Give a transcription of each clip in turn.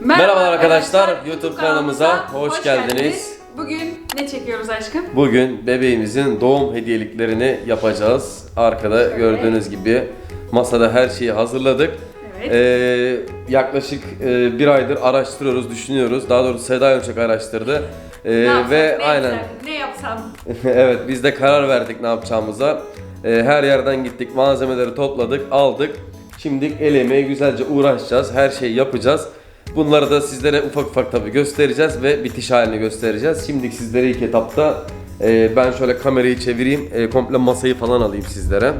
Merhabalar arkadaşlar, YouTube kanalımıza hoş geldiniz. Bugün ne çekiyoruz aşkım? Bugün bebeğimizin doğum hediyeliklerini yapacağız. Arkada Şöyle. gördüğünüz gibi masada her şeyi hazırladık. Evet. Ee, yaklaşık e, bir aydır araştırıyoruz, düşünüyoruz. Daha doğrusu Seda en çok araştırdı. Ee, ne yapsak, ve ne aynen ne yapsam? evet biz de karar verdik ne yapacağımıza. Ee, her yerden gittik, malzemeleri topladık, aldık. Şimdi el emeği güzelce uğraşacağız, her şeyi yapacağız. Bunları da sizlere ufak ufak tabi göstereceğiz ve bitiş halini göstereceğiz. Şimdi sizlere ilk etapta e, ben şöyle kamerayı çevireyim, e, komple masayı falan alayım sizlere.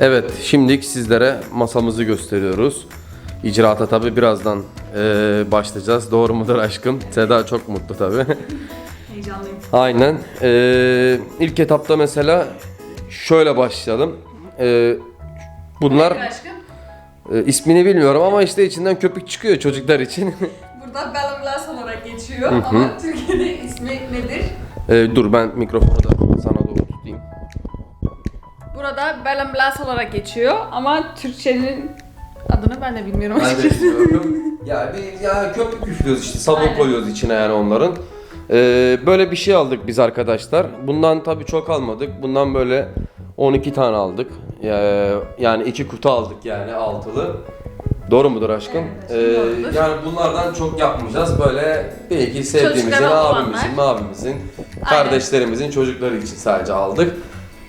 Evet, şimdi sizlere masamızı gösteriyoruz. İcraata tabi birazdan e, başlayacağız. Doğru mudur aşkım? Seda çok mutlu tabi. Heyecanlıyım. Aynen. Ee, ilk etapta mesela şöyle başlayalım. Ee, bunlar Nedir aşkım? E, ismini bilmiyorum ama işte içinden köpük çıkıyor çocuklar için. Burada Bellum olarak geçiyor ama Türkiye'de ismi nedir? Ee, dur ben mikrofonu da sana doğru tutayım. Burada Bellum olarak geçiyor ama Türkçenin adını ben de bilmiyorum Ben de açıkçası. bilmiyorum. ya bir ya köpük üflüyoruz işte sabun Aynen. koyuyoruz içine yani onların. Ee, böyle bir şey aldık biz arkadaşlar. Bundan tabii çok almadık. Bundan böyle 12 tane aldık. Ee, yani iki kutu aldık yani altılı. Doğru mudur aşkım? Evet, doğrudur. yani bunlardan çok yapmayacağız. Böyle belki sevdiğimizin, Çocuklara abimizin, abimizin, kardeşlerimizin çocukları için sadece aldık.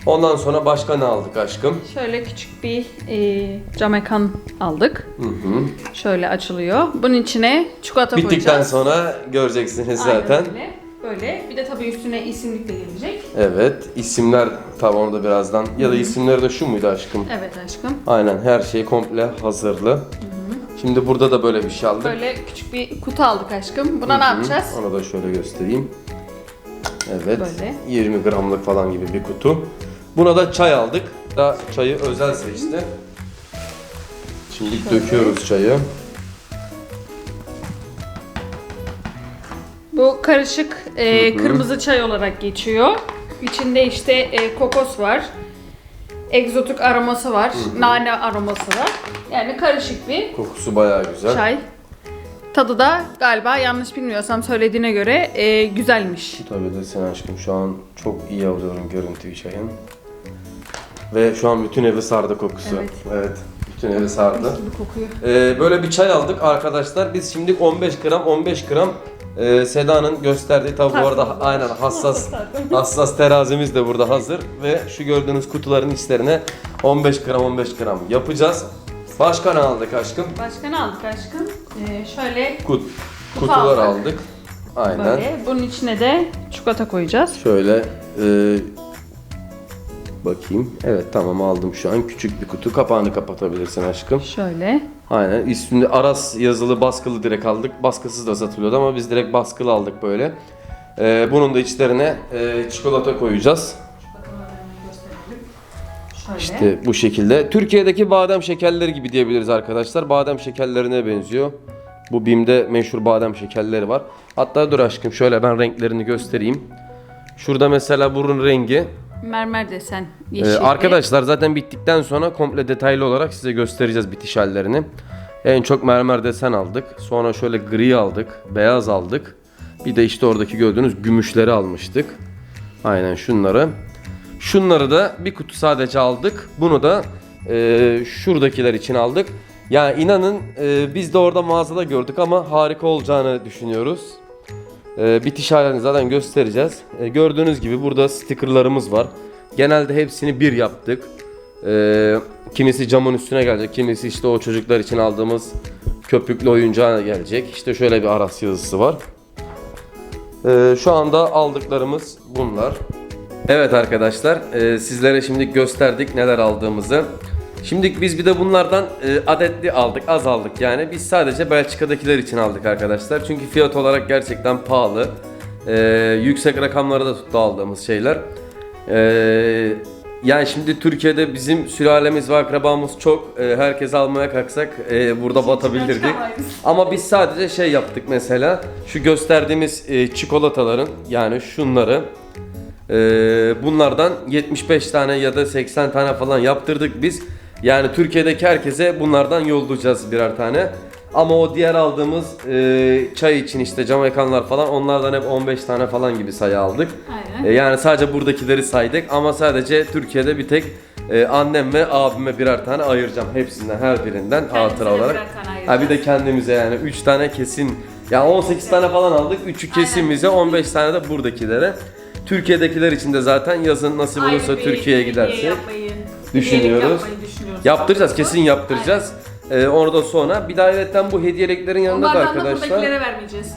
Ondan sonra başka ne aldık aşkım? Şöyle küçük bir e, camekan aldık. Hı hı. Şöyle açılıyor. Bunun içine çikolata Bittikten koyacağız. sonra göreceksiniz Aynen zaten. öyle. Böyle. Bir de tabii üstüne isimlik de gelecek. Evet, isimler tabi orada birazdan ya da isimleri de şu muydu aşkım? Evet aşkım. Aynen her şey komple hazırlı. Şimdi burada da böyle bir şey aldık. Böyle küçük bir kutu aldık aşkım. Buna ne Hı, yapacağız? Onu da şöyle göstereyim. Evet, Böyle. 20 gramlık falan gibi bir kutu. Buna da çay aldık. Da çayı özel seçti. Şimdi döküyoruz çayı. Bu karışık e, kırmızı çay olarak geçiyor. İçinde işte e, kokos var. Egzotik aroması var. Nane aroması var. Yani karışık bir Kokusu bayağı güzel. çay. Tadı da galiba yanlış bilmiyorsam söylediğine göre e, güzelmiş. Tabii de sen aşkım şu an çok iyi alıyorum görüntüyü çayın. Ve şu an bütün evi sardı kokusu. Evet. evet bütün evi sardı. Mis gibi kokuyor. Ee, böyle bir çay aldık arkadaşlar. Biz şimdi 15 gram 15 gram e, Seda'nın gösterdiği tabi bu arada aynen hassas hassas terazimiz de burada hazır ve şu gördüğünüz kutuların içlerine 15 gram 15 gram yapacağız. Başka ne aldık aşkım? Başka ne aldık aşkım? E, şöyle Kut, Kutu kutular aldık. aldık. Aynen. böyle. Bunun içine de çikolata koyacağız. Şöyle e, bakayım. Evet tamam aldım şu an. Küçük bir kutu. Kapağını kapatabilirsin aşkım. Şöyle. Aynen. Üstünde Aras yazılı baskılı direkt aldık. Baskısız da satılıyordu ama biz direkt baskılı aldık böyle. E, bunun da içlerine e, çikolata koyacağız. Şöyle. İşte bu şekilde. Türkiye'deki badem şekerleri gibi diyebiliriz arkadaşlar. Badem şekerlerine benziyor. Bu BİM'de meşhur badem şekerleri var. Hatta dur aşkım şöyle ben renklerini göstereyim. Şurada mesela burun rengi. Mermer desen. Ee, Yeşil. arkadaşlar zaten bittikten sonra komple detaylı olarak size göstereceğiz bitiş hallerini. En çok mermer desen aldık. Sonra şöyle gri aldık. Beyaz aldık. Bir de işte oradaki gördüğünüz gümüşleri almıştık. Aynen şunları. Şunları da bir kutu sadece aldık. Bunu da e, şuradakiler için aldık. Yani inanın e, biz de orada mağazada gördük ama harika olacağını düşünüyoruz. E, bitiş halini zaten göstereceğiz. E, gördüğünüz gibi burada stickerlarımız var. Genelde hepsini bir yaptık. E, kimisi camın üstüne gelecek, kimisi işte o çocuklar için aldığımız köpüklü oyuncağa gelecek. İşte şöyle bir Aras yazısı var. E, şu anda aldıklarımız bunlar. Evet arkadaşlar, e, sizlere şimdi gösterdik neler aldığımızı. Şimdi biz bir de bunlardan e, adetli aldık, az aldık yani. Biz sadece Belçika'dakiler için aldık arkadaşlar. Çünkü fiyat olarak gerçekten pahalı. E, yüksek rakamlara da tuttu aldığımız şeyler. E, yani şimdi Türkiye'de bizim sülalemiz ve akrabamız çok. E, herkes almaya kalksak e, burada batabilirdik. Ama biz sadece şey yaptık mesela. Şu gösterdiğimiz e, çikolataların yani şunları ee, bunlardan 75 tane ya da 80 tane falan yaptırdık biz. Yani Türkiye'deki herkese bunlardan yollayacağız birer tane. Ama o diğer aldığımız e, çay için işte Jamaikanlar falan onlardan hep 15 tane falan gibi sayı aldık. Aynen. E, yani sadece buradakileri saydık ama sadece Türkiye'de bir tek e, annem ve abime birer tane ayıracağım hepsinden her birinden hatıra olarak. Ha bir de kendimize yani 3 tane kesin. Ya 18 tane falan aldık. 3'ü kesin bize 15 tane de buradakilere. Türkiye'dekiler için de zaten yazın nasip Ayrı olursa Türkiye'ye gidersek düşünüyoruz. Yaptıracağız kesin yaptıracağız. Ee, onu da sonra bir de ayrıca bu hediyeliklerin yanında da Onlardan da arkadaşlar. vermeyeceğiz.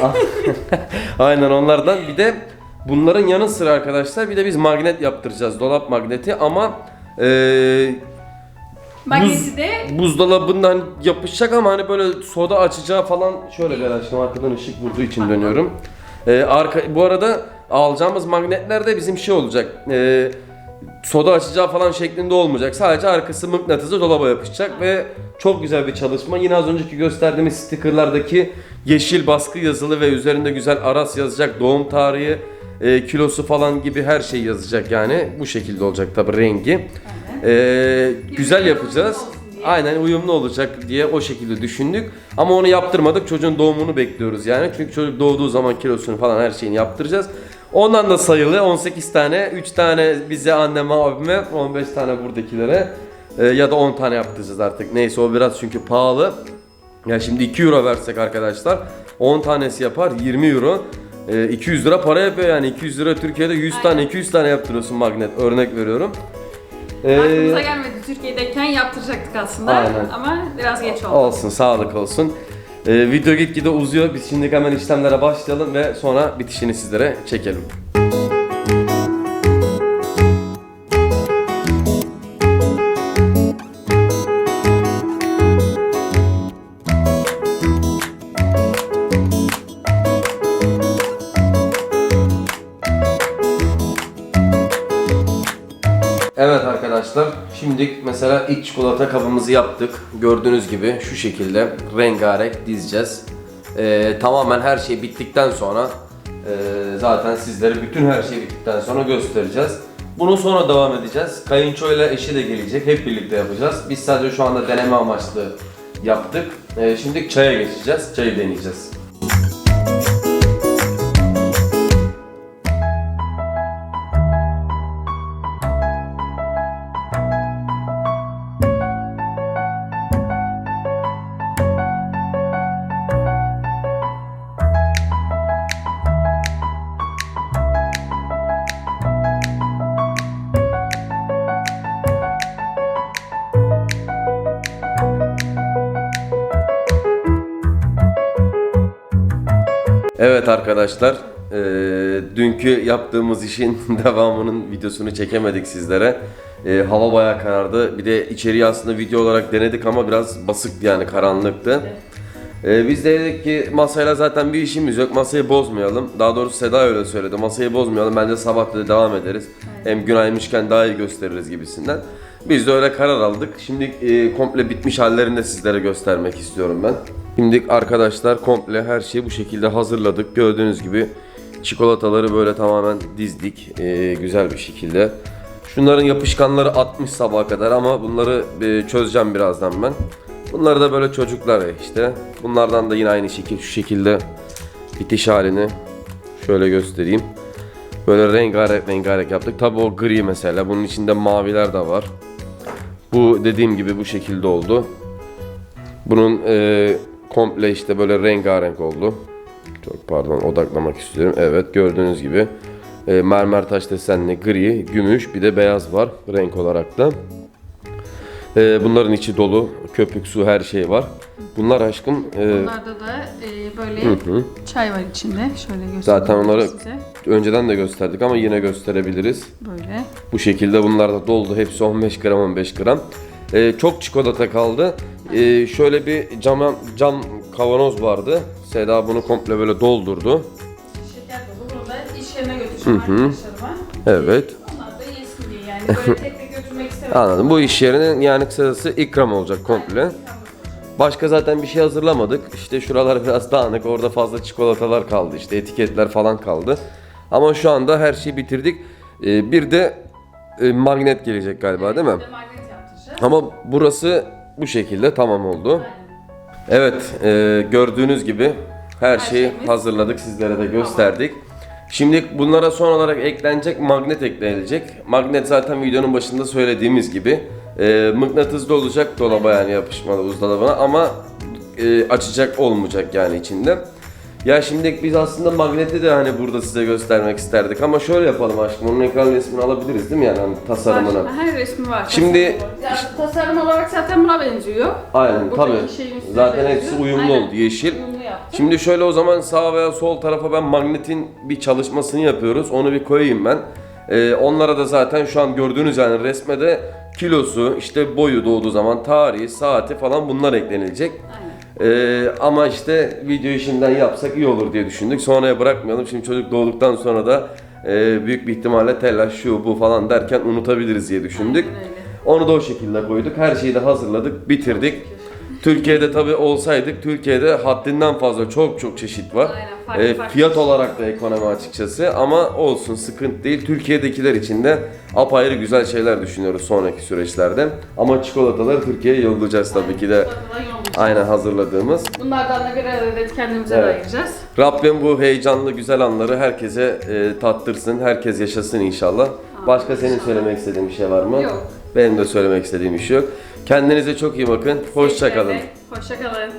Aynen onlardan bir de bunların yanı sıra arkadaşlar bir de biz magnet yaptıracağız. Dolap magneti ama e, Magneti de buzdolabından yapışacak ama hani böyle soda açacağı falan şöyle bir açtım arkadan ışık vurduğu için dönüyorum. Ee, arka bu arada alacağımız magnetler de bizim şey olacak. Ee, soda açacağı falan şeklinde olmayacak. Sadece arkası mıknatısı dolaba yapışacak ve çok güzel bir çalışma. Yine az önceki gösterdiğimiz stickerlardaki yeşil baskı yazılı ve üzerinde güzel Aras yazacak. Doğum tarihi, e, kilosu falan gibi her şey yazacak yani. Bu şekilde olacak tabi rengi. Ee, güzel yapacağız. Aynen uyumlu olacak diye o şekilde düşündük. Ama onu yaptırmadık. Çocuğun doğumunu bekliyoruz yani. Çünkü çocuk doğduğu zaman kilosunu falan her şeyini yaptıracağız. Ondan da sayılı 18 tane, 3 tane bize anneme, abime, 15 tane buradakilere Ee, ya da 10 tane yaptıracağız artık. Neyse o biraz çünkü pahalı. Ya şimdi 2 euro versek arkadaşlar 10 tanesi yapar 20 euro. Ee, 200 lira para yapıyor yani 200 lira Türkiye'de 100 tane Aynen. 200 tane yaptırıyorsun magnet örnek veriyorum. Ee, aklımıza gelmedi Türkiye'deyken yaptıracaktık aslında Aynen. ama biraz geç oldu. Olsun, sağlık olsun. Ee, video gitgide uzuyor. Biz şimdi hemen işlemlere başlayalım ve sonra bitişini sizlere çekelim. Evet arkadaşlar, şimdi mesela ilk çikolata kabımızı yaptık. Gördüğünüz gibi şu şekilde rengarenk dizeceğiz. Ee, tamamen her şey bittikten sonra e, zaten sizlere bütün her şey bittikten sonra göstereceğiz. Bunu sonra devam edeceğiz. Kayınço ile eşi de gelecek. Hep birlikte yapacağız. Biz sadece şu anda deneme amaçlı yaptık. Ee, şimdi çaya geçeceğiz. Çayı deneyeceğiz. Evet arkadaşlar, eee, dünkü yaptığımız işin devamının videosunu çekemedik sizlere. Eee, hava bayağı karardı. Bir de içeriği aslında video olarak denedik ama biraz basık yani karanlıktı. Eee, biz de dedik ki masayla zaten bir işimiz yok, masayı bozmayalım. Daha doğrusu Seda öyle söyledi, masayı bozmayalım, bence sabah da devam ederiz. Hem gün aymışken daha iyi gösteririz gibisinden. Biz de öyle karar aldık. Şimdi eee, komple bitmiş hallerini de sizlere göstermek istiyorum ben. Şimdi arkadaşlar komple her şeyi bu şekilde hazırladık. Gördüğünüz gibi çikolataları böyle tamamen dizdik eee, güzel bir şekilde. Şunların yapışkanları 60 sabaha kadar ama bunları eee, çözeceğim birazdan ben. Bunları da böyle çocuklar işte. Bunlardan da yine aynı şekil şu şekilde bitiş halini şöyle göstereyim. Böyle rengarenk rengarenk yaptık. Tabi o gri mesela. Bunun içinde maviler de var. Bu dediğim gibi bu şekilde oldu. Bunun e, komple işte böyle rengarenk oldu. Çok pardon odaklamak istiyorum. Evet gördüğünüz gibi e, mermer taş desenli gri, gümüş bir de beyaz var renk olarak da. E, bunların içi dolu. Köpük, su her şey var. Bunlar aşkım e, Bunlarda da e, böyle çay var içinde. Şöyle göstereyim Zaten onları- size. önceden de gösterdik ama yine gösterebiliriz. Böyle. Bu şekilde bunlar da doldu. Hepsi 15 gram 15 gram. Ee, çok çikolata kaldı. Ee, şöyle bir cam, cam kavanoz vardı. Seda bunu komple böyle doldurdu. Şeker dolu. Bunu da iş yerine götüreceğim arkadaşlarıma. Evet. Onlar da yesin diye yani. Böyle tek tek götürmek istemedim. Anladım. Bu iş yerinin yani kısacası ikram olacak komple. Başka zaten bir şey hazırlamadık. İşte şuralar biraz dağınık. Orada fazla çikolatalar kaldı. İşte etiketler falan kaldı. Ama şu anda her şeyi bitirdik. Ee, bir de e, magnet gelecek galiba değil mi? Bir de magnet yaptıracağız. Ama burası bu şekilde tamam oldu. Evet, e, gördüğünüz gibi her şeyi hazırladık, sizlere de gösterdik. Şimdi bunlara son olarak eklenecek magnet eklenilecek. Magnet zaten videonun başında söylediğimiz gibi e, mıknatıslı olacak dolaba yani yapışmalı buzdolabına ama e, açacak olmayacak yani içinde. Ya şimdi biz aslında magneti de hani burada size göstermek isterdik ama şöyle yapalım aşkım onun ekran resmini alabiliriz değil mi yani hani tasarımını? Var, her resmi var. Şimdi- tasarım olarak. Yani tasarım olarak zaten buna benziyor. Aynen üstüne Zaten hepsi uyumlu Aynen. oldu yeşil. Uyumlu yaptım. Şimdi şöyle o zaman sağ veya sol tarafa ben magnetin bir çalışmasını yapıyoruz. Onu bir koyayım ben. Ee, onlara da zaten şu an gördüğünüz yani resmede kilosu, işte boyu doğduğu zaman tarihi, saati falan bunlar eklenilecek. Aynen. Ee, ama işte videoyu şimdiden yapsak iyi olur diye düşündük. Sonraya bırakmayalım. Şimdi çocuk doğduktan sonra da e, büyük bir ihtimalle telaş şu bu falan derken unutabiliriz diye düşündük. Onu da o şekilde koyduk. Her şeyi de hazırladık, bitirdik. Türkiye'de tabi olsaydık Türkiye'de haddinden fazla çok çok çeşit var. Aynen, farklı Ee, farklı fiyat olarak da ekonomi açıkçası ama olsun sıkıntı değil. Türkiye'dekiler için de apayrı güzel şeyler düşünüyoruz sonraki süreçlerde. Ama çikolataları Türkiye'ye yollayacağız tabii ki de. Aynen hazırladığımız. Bunlardan da birer adet kendimize Evet. ayıracağız. Rabbim bu heyecanlı güzel anları herkese e, tattırsın, herkes yaşasın inşallah. Başka senin söylemek istediğin bir şey var mı? Yok. Benim de söylemek istediğim bir şey yok. Kendinize çok iyi bakın. Hoşça kalın. Hoşça kalın.